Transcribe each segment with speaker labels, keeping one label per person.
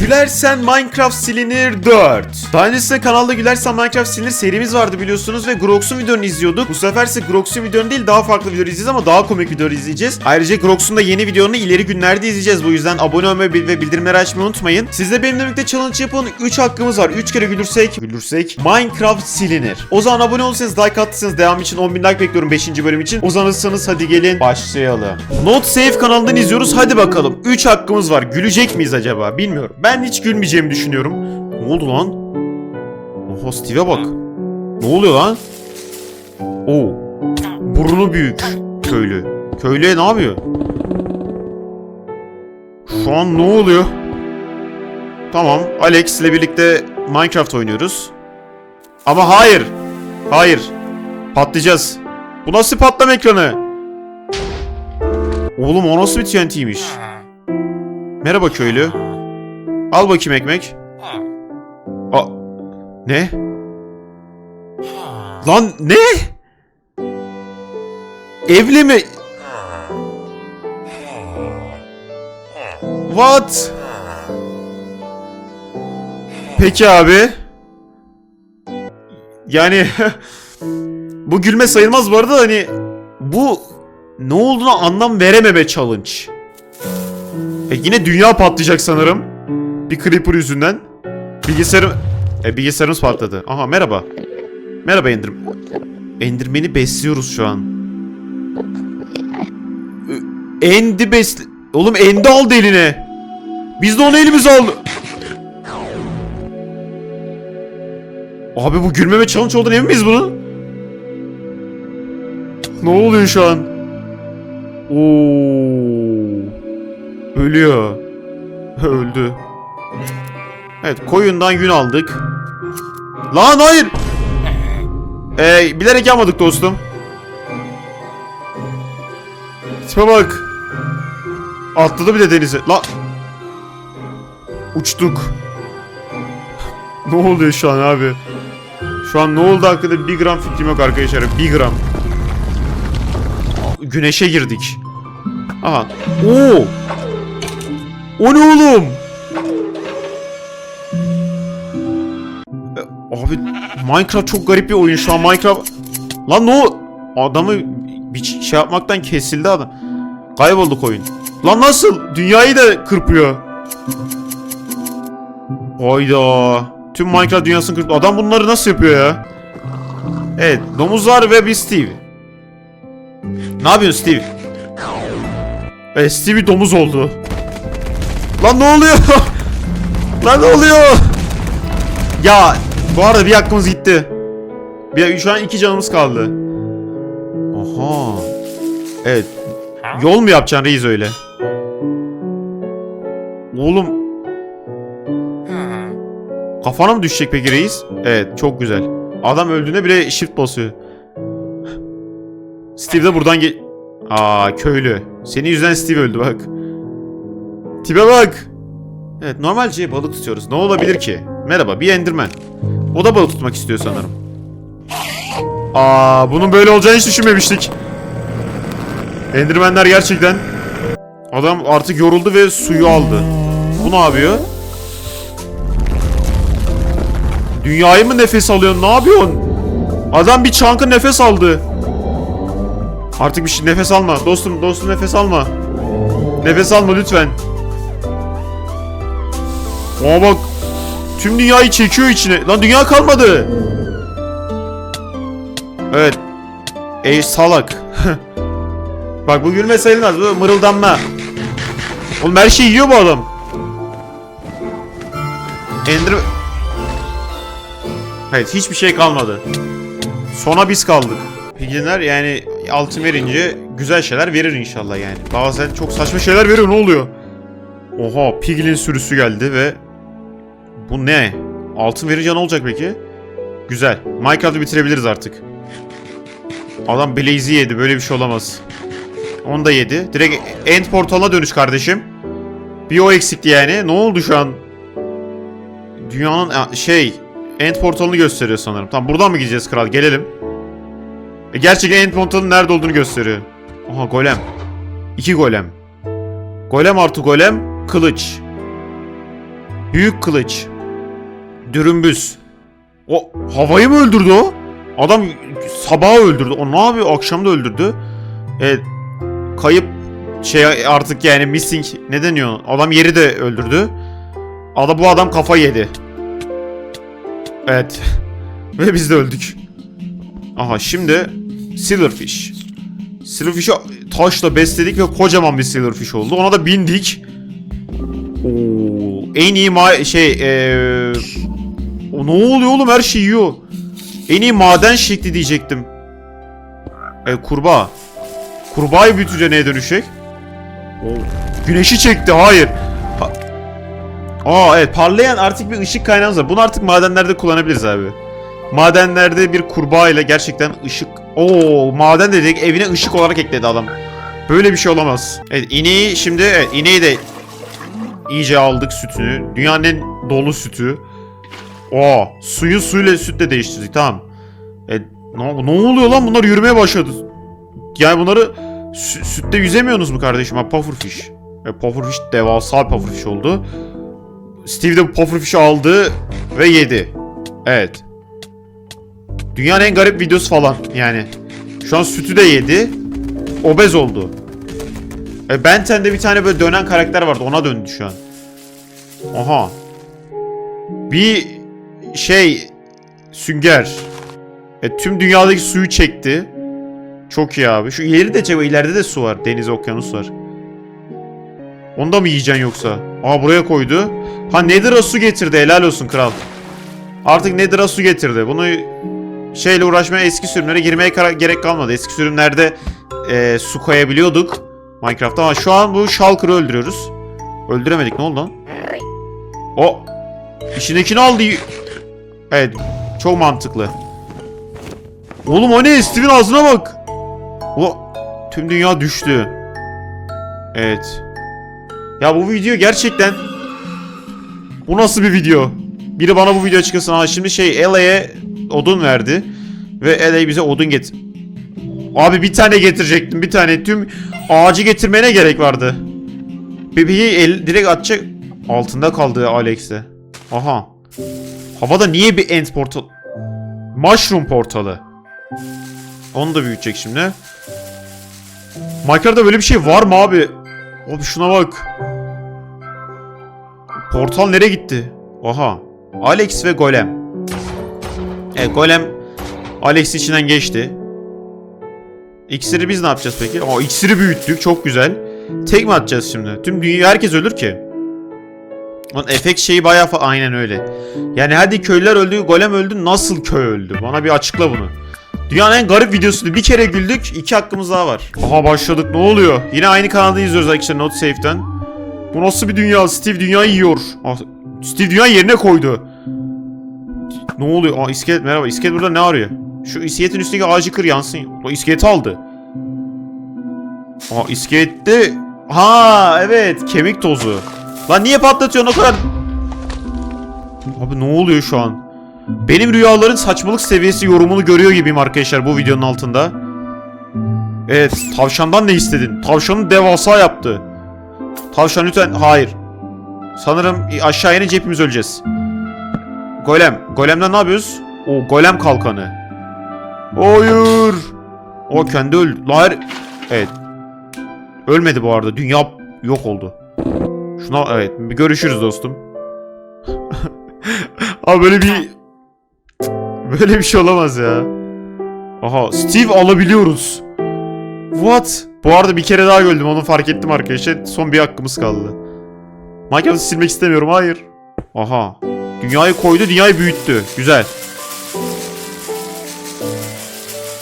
Speaker 1: Gülersen Minecraft silinir 4. Daha öncesinde kanalda Gülersen Minecraft silinir serimiz vardı biliyorsunuz ve Grox'un videonu izliyorduk. Bu sefer ise Grox'un videonu değil daha farklı videoları izleyeceğiz ama daha komik videoları izleyeceğiz. Ayrıca Grox'un da yeni videonu ileri günlerde izleyeceğiz. Bu yüzden abone olmayı ve bildirimleri açmayı unutmayın. Siz de benimle birlikte challenge yapın. 3 hakkımız var. 3 kere gülürsek, gülürsek Minecraft silinir. O zaman abone olursanız like attıysanız devam için 10.000 like bekliyorum 5. bölüm için. Uzanırsanız hadi gelin başlayalım. Not Safe kanalından izliyoruz. Hadi bakalım. 3 hakkımız var. Gülecek miyiz acaba? Bilmiyorum. Ben hiç gülmeyeceğimi düşünüyorum. Ne oldu lan? Oha Steve'e bak. Ne oluyor lan? Oo. Burnu büyük. Köylü. Köylüye ne yapıyor? Şu an ne oluyor? Tamam. Alex ile birlikte Minecraft oynuyoruz. Ama hayır. Hayır. Patlayacağız. Bu nasıl patlama ekranı? Oğlum o nasıl bir TNT'ymiş? Merhaba köylü. Al bakayım ekmek. A ne? Lan ne? Evli mi? What? Peki abi. Yani bu gülme sayılmaz bu arada hani bu ne olduğunu anlam verememe challenge. E yine dünya patlayacak sanırım. Bir creeper yüzünden. Bilgisayarım... E bilgisayarımız patladı. Aha merhaba. Merhaba Ender... Enderman'i besliyoruz şu an. Endi besli... Oğlum Endi aldı eline. Biz de onu elimize aldı. Abi bu gülmeme challenge olduğunu emin miyiz bunun? Ne oluyor şu an? Oo. Ölüyor. Öldü. Evet koyundan gün aldık. Lan hayır. Ee, bilerek yapmadık dostum. Tipe bak. Atladı bir de denize. La. Uçtuk. ne oluyor şu an abi? Şu an ne oldu hakkında bir gram fikrim yok arkadaşlar. Bir gram. Güneşe girdik. Aha. Oo. O ne oğlum? Abi Minecraft çok garip bir oyun şu an Minecraft. Lan ne o? Adamı bir şey yapmaktan kesildi adam. Kaybolduk oyun. Lan nasıl? Dünyayı da kırpıyor. Hayda. Tüm Minecraft dünyasını kırpıyor. Adam bunları nasıl yapıyor ya? Evet, domuzlar ve bir Steve. Ne yapıyorsun Steve? E Stevie domuz oldu. Lan ne oluyor? Lan ne oluyor? Ya bu arada bir hakkımız gitti. Bir, şu an iki canımız kaldı. Aha. Evet. Yol mu yapacaksın reis öyle? Oğlum. Kafana mı düşecek peki reis? Evet çok güzel. Adam öldüğünde bile shift basıyor. Steve de buradan ge... Aa köylü. Senin yüzünden Steve öldü bak. Tipe bak. Evet normalce balık tutuyoruz. Ne olabilir ki? Merhaba bir enderman. O da balık tutmak istiyor sanırım. Aa bunun böyle olacağını hiç düşünmemiştik. Endermenler gerçekten. Adam artık yoruldu ve suyu aldı. Bu ne yapıyor? Dünyayı mı nefes alıyorsun? Ne yapıyorsun? Adam bir çankı nefes aldı. Artık bir şey nefes alma. Dostum, dostum nefes alma. Nefes alma lütfen. Aa bak. Tüm dünyayı çekiyor içine. Lan dünya kalmadı. Evet. Ey salak. bak bu gülme sayılmaz. Bu mırıldanma. Oğlum her şeyi yiyor bu adam. Ender... Evet hiçbir şey kalmadı. Sona biz kaldık. Piglinler yani altın verince güzel şeyler verir inşallah yani. Bazen çok saçma şeyler veriyor ne oluyor? Oha piglin sürüsü geldi ve bu ne? Altın verince ne olacak peki? Güzel. Minecraft'ı bitirebiliriz artık. Adam Blaze'i yedi. Böyle bir şey olamaz. Onu da yedi. Direkt end portalına dönüş kardeşim. Bir o eksikti yani. Ne oldu şu an? Dünyanın şey end portalını gösteriyor sanırım. Tamam buradan mı gideceğiz kral? Gelelim. E, gerçekten end portalının nerede olduğunu gösteriyor. Aha golem. İki golem. Golem artı golem. Kılıç. Büyük kılıç. Dürümbüz. O havayı mı öldürdü o? Adam sabah öldürdü. O ne yapıyor? Akşam da öldürdü. Evet. Kayıp şey artık yani missing ne deniyor? Adam yeri de öldürdü. Ada bu adam kafa yedi. Evet. Ve biz de öldük. Aha şimdi Silverfish. Silverfish'i taşla besledik ve kocaman bir Silverfish oldu. Ona da bindik. Oo, en iyi ma şey eee o ne oluyor oğlum her şey yiyor. En iyi maden şekli diyecektim. E, kurbağa. Kurbağayı büyütünce neye dönüşecek? Oo, güneşi çekti hayır. Ha- Aa evet parlayan artık bir ışık kaynağımız var. Bunu artık madenlerde kullanabiliriz abi. Madenlerde bir kurbağa ile gerçekten ışık... Oo maden dedik evine ışık olarak ekledi adam. Böyle bir şey olamaz. Evet ineği şimdi evet, ineği de iyice aldık sütünü. Dünyanın en dolu sütü. Aa suyu suyla sütle değiştirdik tamam. E, ne, ne oluyor lan bunlar yürümeye başladı. Yani bunları sü- sütte yüzemiyorsunuz mu kardeşim? Ha pufferfish. E, pufferfish devasa bir pufferfish oldu. Steve de bu pufferfish'i aldı ve yedi. Evet. Dünyanın en garip videosu falan yani. Şu an sütü de yedi. Obez oldu. E, Ben 10'de bir tane böyle dönen karakter vardı. Ona döndü şu an. Aha. Bir şey sünger. E, tüm dünyadaki suyu çekti. Çok iyi abi. Şu ileri de çek. ileride de su var. Deniz, okyanus var. Onu da mı yiyeceksin yoksa? Aa buraya koydu. Ha Nether'a su getirdi. Helal olsun kral. Artık Nether'a su getirdi. Bunu şeyle uğraşmaya eski sürümlere girmeye gerek kalmadı. Eski sürümlerde e, su koyabiliyorduk Minecraft'ta ama şu an bu Shulker'ı öldürüyoruz. Öldüremedik ne oldu lan? O içindekini aldı. Evet çok mantıklı. Oğlum o ne? Steve'in ağzına bak. O tüm dünya düştü. Evet. Ya bu video gerçekten bu nasıl bir video? Biri bana bu video açıklasın. Ha şimdi şey LA'ye odun verdi. Ve LA bize odun get. Abi bir tane getirecektim bir tane. Tüm ağacı getirmene gerek vardı. Bebeği el, direkt atacak. Altında kaldı Alex'e. Aha. Havada niye bir end portal? Mushroom portalı. Onu da büyütecek şimdi. Minecraft'ta böyle bir şey var mı abi? Abi şuna bak. Portal nereye gitti? Aha. Alex ve Golem. E Golem Alex içinden geçti. İksiri biz ne yapacağız peki? Aa iksiri büyüttük çok güzel. Tek mi atacağız şimdi? Tüm dünya herkes ölür ki. Lan efekt şeyi bayağı fa- aynen öyle. Yani hadi köylüler öldü, golem öldü. Nasıl köy öldü? Bana bir açıkla bunu. Dünyanın en garip videosuydu. Bir kere güldük, iki hakkımız daha var. Aha başladık. Ne oluyor? Yine aynı kanalda izliyoruz arkadaşlar Not Safe'den. Bu nasıl bir dünya? Steve dünyayı yiyor. Ah, Steve dünyayı yerine koydu. Ne oluyor? Aa iskelet merhaba. İskelet burada ne arıyor? Şu iskeletin üstündeki ağacı kır yansın. O iskeleti aldı. Aa iskelette... Ha evet kemik tozu. Lan niye patlatıyorsun o kadar? Abi ne oluyor şu an? Benim rüyaların saçmalık seviyesi yorumunu görüyor gibiyim arkadaşlar bu videonun altında. Evet tavşandan ne istedin? Tavşanı devasa yaptı. Tavşan lütfen hayır. Sanırım aşağı inince hepimiz öleceğiz. Golem. Golemden ne yapıyoruz? O golem kalkanı. Hayır. O kendi öldü. Hayır. Evet. Ölmedi bu arada. Dünya yok oldu. Şuna evet. Görüşürüz dostum. Abi böyle bir böyle bir şey olamaz ya. Aha Steve alabiliyoruz. What? Bu arada bir kere daha öldüm onu fark ettim arkadaşlar. Son bir hakkımız kaldı. Minecraft'ı silmek istemiyorum hayır. Aha. Dünyayı koydu dünyayı büyüttü. Güzel.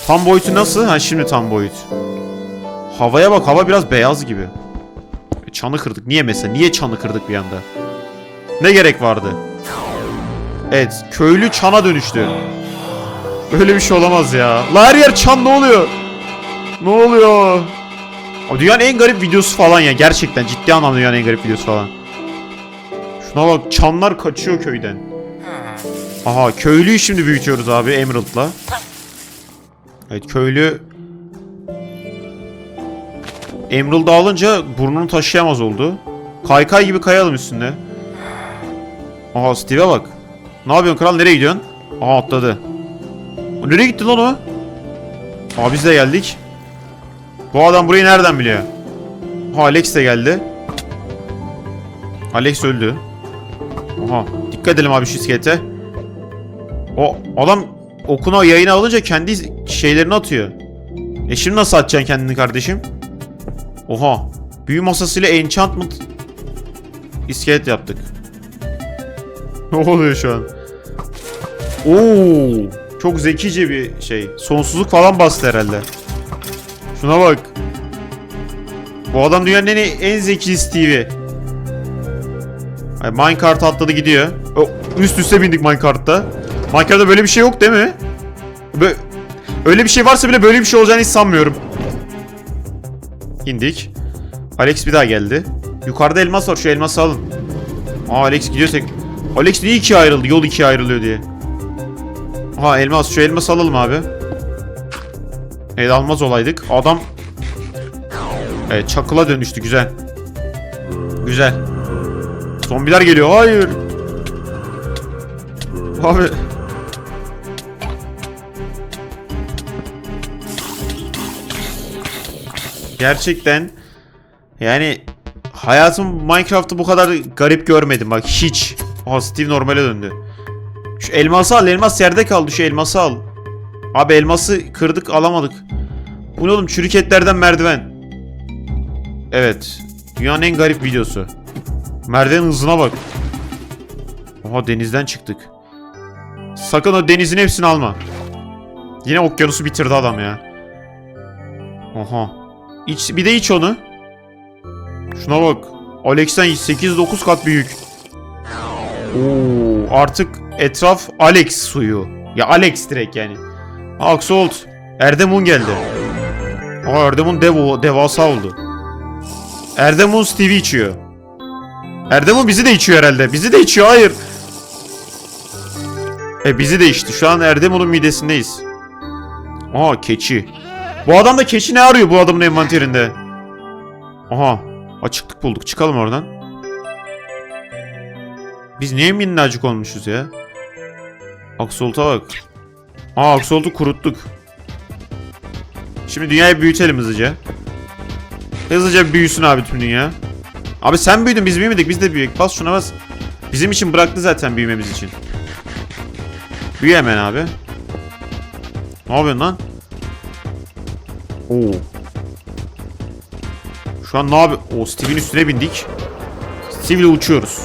Speaker 1: Tam boyutu nasıl? Ha şimdi tam boyut. Havaya bak hava biraz beyaz gibi. Çanı kırdık. Niye mesela? Niye çanı kırdık bir anda? Ne gerek vardı? Evet, köylü çana dönüştü. Böyle bir şey olamaz ya. La her yer çan ne oluyor? Ne oluyor? Abi dünyanın en garip videosu falan ya. Gerçekten ciddi anlamda dünyanın en garip videosu falan. Şuna bak çanlar kaçıyor köyden. Aha köylüyü şimdi büyütüyoruz abi Emerald'la. Evet köylü Emerald'ı alınca burnunu taşıyamaz oldu. Kaykay gibi kayalım üstünde. Aha Steve'e bak. Ne yapıyorsun kral nereye gidiyorsun? Aha atladı. Nereye gitti lan o? Aa biz de geldik. Bu adam burayı nereden biliyor? Aha Alex de geldi. Alex öldü. Aha dikkat edelim abi şu. O adam okuna yayına alınca kendi şeylerini atıyor. E şimdi nasıl atacaksın kendini kardeşim? Oha. Büyü masasıyla enchantment iskelet yaptık. Ne oluyor şu an? Oo, çok zekice bir şey. Sonsuzluk falan bastı herhalde. Şuna bak. Bu adam dünyanın en, en zeki Steve'i. Ay, minecart atladı gidiyor. O, üst üste bindik minecart'ta. Minecart'ta böyle bir şey yok değil mi? Bö öyle bir şey varsa bile böyle bir şey olacağını hiç sanmıyorum. İndik. Alex bir daha geldi. Yukarıda elmas var şu elması alın. Aa Alex gidiyor tek. Alex niye ikiye ayrıldı? Yol ikiye ayrılıyor diye. Aha elmas şu elması alalım abi. Evet almaz olaydık. Adam Evet çakıla dönüştü güzel. Güzel. Zombiler geliyor. Hayır. Abi. Gerçekten yani hayatım Minecraft'ı bu kadar garip görmedim bak hiç. Aha Steve normale döndü. Şu elması al elmas yerde kaldı şu elması al. Abi elması kırdık alamadık. Bu ne oğlum çürük merdiven. Evet. Dünyanın en garip videosu. Merdiven hızına bak. Oha denizden çıktık. Sakın o denizin hepsini alma. Yine okyanusu bitirdi adam ya. Oha. İç, bir de iç onu. Şuna bak. Alex'ten 8-9 kat büyük. Oo, artık etraf Alex suyu. Ya Alex direkt yani. Axolt. Erdemun geldi. Aa Erdemun dev, devasa oldu. Erdemun Stevie içiyor. Erdemun bizi de içiyor herhalde. Bizi de içiyor hayır. E bizi de içti. Şu an Erdemun'un midesindeyiz. Aa keçi. Bu adam da keçi ne arıyor bu adamın envanterinde? Aha. Açıklık bulduk. Çıkalım oradan. Biz niye minnacık olmuşuz ya? Aksolt'a bak. Aa Aksolt'u kuruttuk. Şimdi dünyayı büyütelim hızlıca. Hızlıca büyüsün abi tüm dünya. Abi sen büyüdün biz büyümedik biz de büyüdük. Bas şuna bas. Bizim için bıraktı zaten büyümemiz için. Büyü hemen abi. Ne yapıyorsun lan? Oo. Şu an ne yapıyor? O Steve'in üstüne bindik. Steve ile uçuyoruz.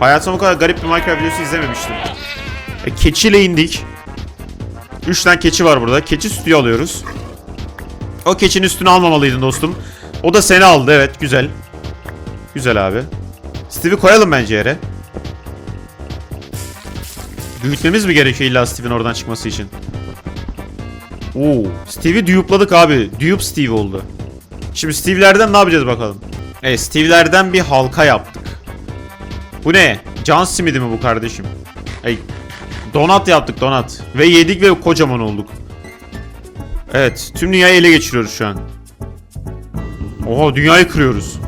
Speaker 1: Hayatımda bu kadar garip bir Minecraft videosu izlememiştim. E, keçiyle indik. 3 tane keçi var burada. Keçi sütü alıyoruz. O keçinin üstünü almamalıydın dostum. O da seni aldı evet güzel. Güzel abi. Steve'i koyalım bence yere. Büyütmemiz mi gerekiyor illa Steve'in oradan çıkması için? Oo, Steve'i duyupladık abi. Duyup Steve oldu. Şimdi Steve'lerden ne yapacağız bakalım? Evet, Steve'lerden bir halka yaptık. Bu ne? Can simidi mi bu kardeşim? Ey, donat yaptık donat. Ve yedik ve kocaman olduk. Evet, tüm dünyayı ele geçiriyoruz şu an. Oha, dünyayı kırıyoruz.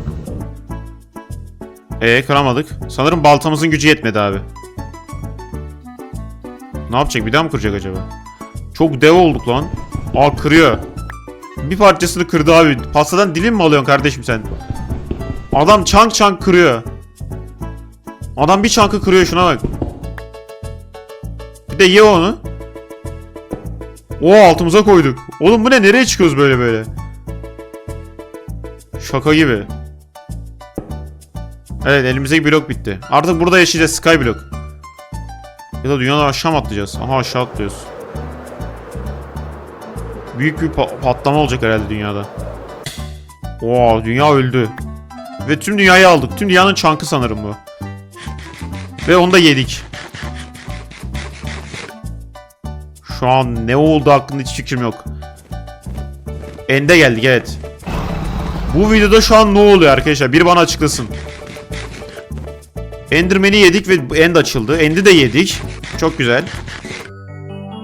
Speaker 1: Ee, kıramadık. Sanırım baltamızın gücü yetmedi abi. Ne yapacak? Bir daha mı kıracak acaba? Çok dev olduk lan. Aa kırıyor. Bir parçasını kırdı abi. Pastadan dilim mi alıyorsun kardeşim sen? Adam çank çank kırıyor. Adam bir çankı kırıyor şuna bak. Bir de ye onu. O altımıza koyduk. Oğlum bu ne? Nereye çıkıyoruz böyle böyle? Şaka gibi. Evet elimizdeki blok bitti. Artık burada yaşayacağız Sky blok. Ya da dünyadan aşağı mı atlayacağız? Aha aşağı atlıyoruz. Büyük bir pa- patlama olacak herhalde dünyada. Oo dünya öldü. Ve tüm dünyayı aldık. Tüm dünyanın çankı sanırım bu. Ve onu da yedik. Şu an ne oldu hakkında hiç fikrim yok. Ende geldik evet. Bu videoda şu an ne oluyor arkadaşlar? Biri bana açıklasın. Enderman'i yedik ve end açıldı. End'i de yedik. Çok güzel.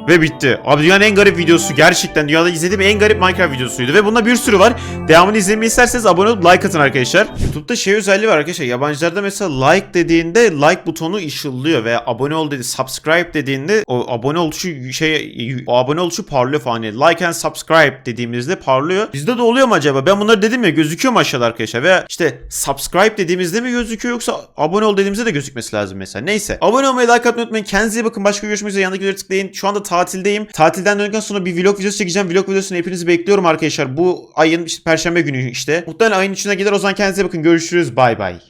Speaker 1: Ve bitti. Abi dünyanın en garip videosu gerçekten dünyada izlediğim en garip Minecraft videosuydu. Ve bunda bir sürü var. Devamını izlemeyi isterseniz abone olup like atın arkadaşlar. YouTube'da şey özelliği var arkadaşlar. Yabancılarda mesela like dediğinde like butonu ışıldıyor veya abone ol dedi subscribe dediğinde o abone oluşu şey o abone oluşu parlıyor falan. Yani like and subscribe dediğimizde parlıyor. Bizde de oluyor mu acaba? Ben bunları dedim ya gözüküyor mu aşağıda arkadaşlar? Veya işte subscribe dediğimizde mi gözüküyor yoksa abone ol dediğimizde de gözükmesi lazım mesela. Neyse. Abone olmayı like atmayı unutmayın. Kendinize iyi bakın. Başka görüşmek üzere. Yanındaki videoları tıklayın. Şu anda tatildeyim. Tatilden döndükten sonra bir vlog videosu çekeceğim. Vlog videosunu hepinizi bekliyorum arkadaşlar. Bu ayın işte perşembe günü işte. Muhtemelen ayın içine gelir. O zaman kendinize bakın. Görüşürüz. Bay bay.